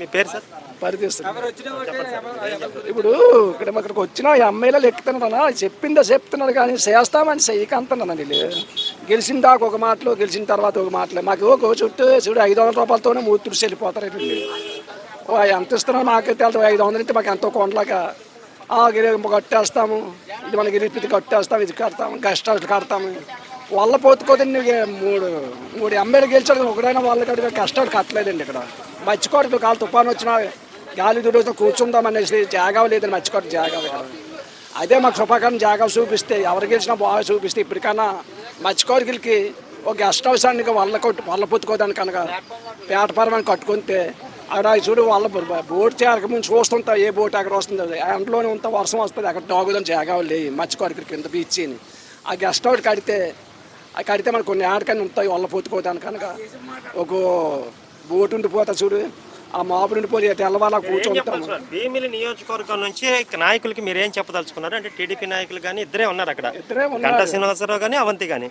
మీ పేరు సార్? పరిధిస్తుంది ఇప్పుడు ఇక్కడ ఇక్కడికి వచ్చిన ఈ అమ్మాయిలు ఎక్కుతున్నారా చెప్పిందా చెప్తున్నారు కానీ చేస్తామని చెయ్యక అంటున్నాను వీళ్ళు. గెలిచిన దాకా ఒక మాటలు గెలిచిన తర్వాత ఒక మాటలు. మాకు ఒక చుట్టూ చూడు ఐదు వందల రూపాయలతోనే మూతుడిసి వెళ్ళిపోతారు వీళ్ళు. ఓ ఎంత ఇస్తున్నారు మాకైతే వెళ్తాం ఐదు వందలు అయితే మాకు ఎంతో కొండలాగా ఆ గిరి కట్టేస్తాము. ఇది మన గిరిపితి కట్టేస్తాం ఇది కడతాము కష్టాలు కడతాము. వాళ్ళ పోతుకోదండి మూడు మూడు ఎంబైలు గెలిచాడు ఒకడైనా వాళ్ళ కష్టాలు కట్టలేదండి ఇక్కడ. మర్చికోవడం కాలు తుఫాను వచ్చినా గాలి దుడితో కూర్చుందాం అనేసి జాగా లేదని మర్చికోవడం జాగా అదే మాకు శుభాకాంక్ష జాగా చూపిస్తే ఎవరు గెలిచినా బాగా చూపిస్తే ఇప్పటికైనా మర్చికోరికలకి ఒక గెస్ట్ హౌస్ అండి వాళ్ళ కొట్టు వాళ్ళ పొత్తుకోదానికి కనుక పేటపరమని కట్టుకుంటే అక్కడ చూడు వాళ్ళ బోట్ చేరక ముందు చూస్తుంటా ఏ బోట్ అక్కడ వస్తుంది. ఎండలోనే ఉంటా వర్షం వస్తుంది అక్కడ డాగుదని జాగా లేవు మర్చికోరికల కింద బీచ్ని ఆ గెస్ట్ హౌస్ కడితే కడితే మనకు కొన్ని ఆడకని ఉంటాయి వాళ్ళ పొత్తుకోదానికి కనుక. ఒక బోట్ ఉండిపోతా చూడు. ఆ మాపులు ఉండిపోయి తెల్లవాళ్ళ కూర్చుంటాము సార్? భీమిలి నియోజకవర్గం నుంచి నాయకులకి మీరు ఏం చెప్పదలుచుకున్నారు? అంటే టీడీపీ నాయకులు కానీ ఇద్దరే ఉన్నారు అక్కడ. గంటా శ్రీనివాసరావు కానీ అవంతి కానీ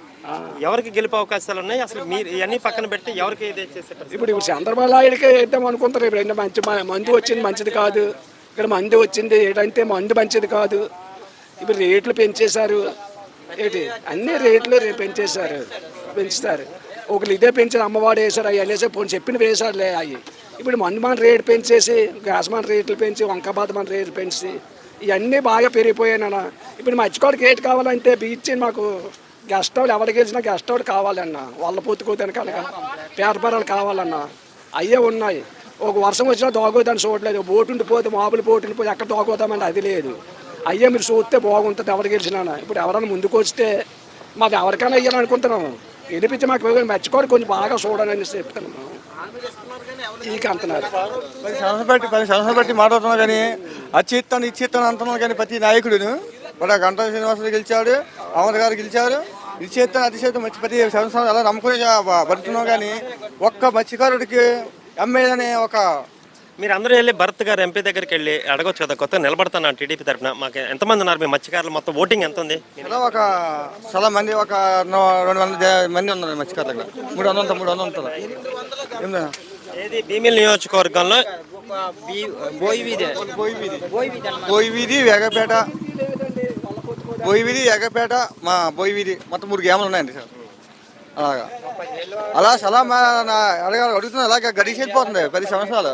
ఎవరికి గెలుపు అవకాశాలు ఉన్నాయి? అసలు మీరు ఇవన్నీ పక్కన పెడితే ఎవరికి ఇది ఇప్పుడు ఇప్పుడు చంద్రబాబు నాయుడుకి వేద్దాం అనుకుంటారు. ఇప్పుడు మంచి మందు వచ్చింది మంచిది కాదు. ఇక్కడ మందు వచ్చింది ఏంటంటే మందు మంచిది కాదు. ఇప్పుడు రేట్లు పెంచేశారు. ఏంటి? అన్ని రేట్లు రేపు పెంచేశారు. పెంచుతారు. ఒకరు ఇదే పెంచారు అమ్మవాడు వేశారు అవి అనేసి పోనీ చెప్పిన వేశారులే అవి. ఇప్పుడు మందు రేట్ రేటు పెంచేసి గ్యాస్ మన రేట్లు పెంచి వంకబాద మన రేట్లు పెంచి ఇవన్నీ బాగా పెరిగిపోయాయన్న ఇప్పుడు మర్చికోడికి ఏటి కావాలంటే బీచ్ మాకు గెస్ట్ హౌస్ ఎవరికి గెలిచినా గెస్ట్ హౌస్ కావాలన్న. వాళ్ళ పొత్తుకోదాని కనుక పేపరాలు కావాలన్న. అయ్యే ఉన్నాయి. ఒక వర్షం వచ్చినా దోగోదాన్ని చూడలేదు బోటు ఉండిపోతే మామూలు బోటు ఉండిపోతే ఎక్కడ దోగోదామంటే అది లేదు. అయ్యే మీరు చూస్తే బాగుంటుంది ఎవరు గెలిచినా. ఇప్పుడు ఎవరైనా ముందుకు వస్తే మాకు ఎవరికైనా అయ్యాను అనుకుంటున్నాము వినిపించి మాకు మర్చిపోయి కొంచెం బాగా చూడాలని చెప్తున్నాము ఈక అంటున్నారు. పది సంవత్సరం బట్టి పది సంవత్సరం బట్టి మాట్లాడుతున్నా కానీ అచ్చిత్తాను ఇచ్చిత్తాను అంటున్నాను కానీ ప్రతి నాయకుడును. కూడా గంటా శ్రీనివాసరావు గెలిచాడు అమర్ గారు గెలిచారు. ఇది చేస్తాను మంచి ప్రతి సంవత్సరం అలా నమ్ముకునే పడుతున్నాం కానీ ఒక్క మత్స్యకారుడికి ఎమ్మెల్యేనే ఒక మీరు అందరూ వెళ్ళి భరత్ గారు ఎంపీ దగ్గరికి వెళ్ళి అడగొచ్చు కదా కొత్తగా నిలబడుతున్నాను టీడీపీ తరఫున. మాకు ఎంతమంది ఉన్నారు? మీ మత్స్యకారులు మొత్తం ఓటింగ్ ఎంత ఉంది ఒక చాలా మంది ఒక రెండు వందల మంది ఉన్నారు మత్స్యకారులు మూడు వందల మూడు వందలు ఏందా? ఏది? భీమిలి నియోజకవర్గంలో? బోయి వీధి వేగపేట బోయి వీధి వేగపేట. మా బోయి వీధి మొత్తం మూడు గ్రామాలు ఉన్నాయండి సార్. అలాగా. అలా సలా మా నా అడగాలి అడుగుతున్నా అలాగే గడిచి వెళ్ళిపోతుంది పది సంవత్సరాలు.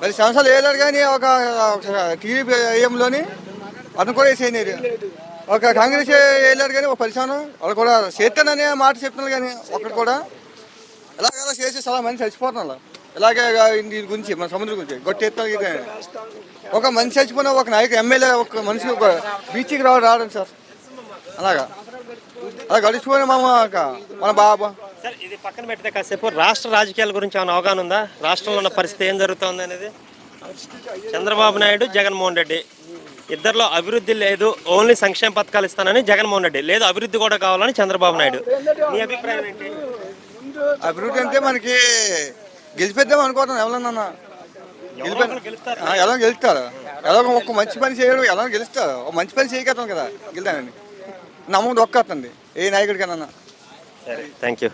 మరి సంవత్సరాలు వేయలేరు కానీ ఒక టీవీ ఏఎంలోని అతను కూడా వేసేయలేరు ఒక కాంగ్రెస్ వేయలేరు కానీ ఒక పది వాళ్ళు కూడా చేస్తాననే మాట చెప్తున్నారు కానీ ఒకటి కూడా ఇలాగ చేసి చాలా మంది చచ్చిపోతున్నారు ఇలాగే దీని గురించి మన సముద్రం గురించి గొట్టెత్తాలి ఒక మనిషి చచ్చిపోయిన ఒక నాయకు ఎమ్మెల్యే ఒక మనిషి ఒక బీచ్కి రావడం రావడం సార్. అలాగా. అలా గడిచిపోయిన మా మన బాబా. సార్ ఇది పక్కన పెడితే కాసేపు రాష్ట్ర రాజకీయాల గురించి ఏమైనా అవగాహన ఉందా? రాష్ట్రంలో ఉన్న పరిస్థితి ఏం జరుగుతోంది అనేది? చంద్రబాబు నాయుడు జగన్మోహన్ రెడ్డి. ఇద్దరిలో అభివృద్ధి లేదు ఓన్లీ సంక్షేమ పథకాలు ఇస్తానని జగన్మోహన్ రెడ్డి. లేదు అభివృద్ధి కూడా కావాలని చంద్రబాబు నాయుడు. మీ అభిప్రాయం ఏంటి? అభివృద్ధి అంటే మనకి గెలిపిద్దాం అనుకోవటం ఎవరన్నా ఎలా గెలుస్తారు. ఎలా ఒక మంచి పని చేయడం ఎలా గెలుస్తారు. ఒక మంచి పని చేయగలుగుతాం కదా గెలుతానండి నమ్మకం దొక్కతండి ఏ నాయకుడికైనా సరే థ్యాంక్ యూ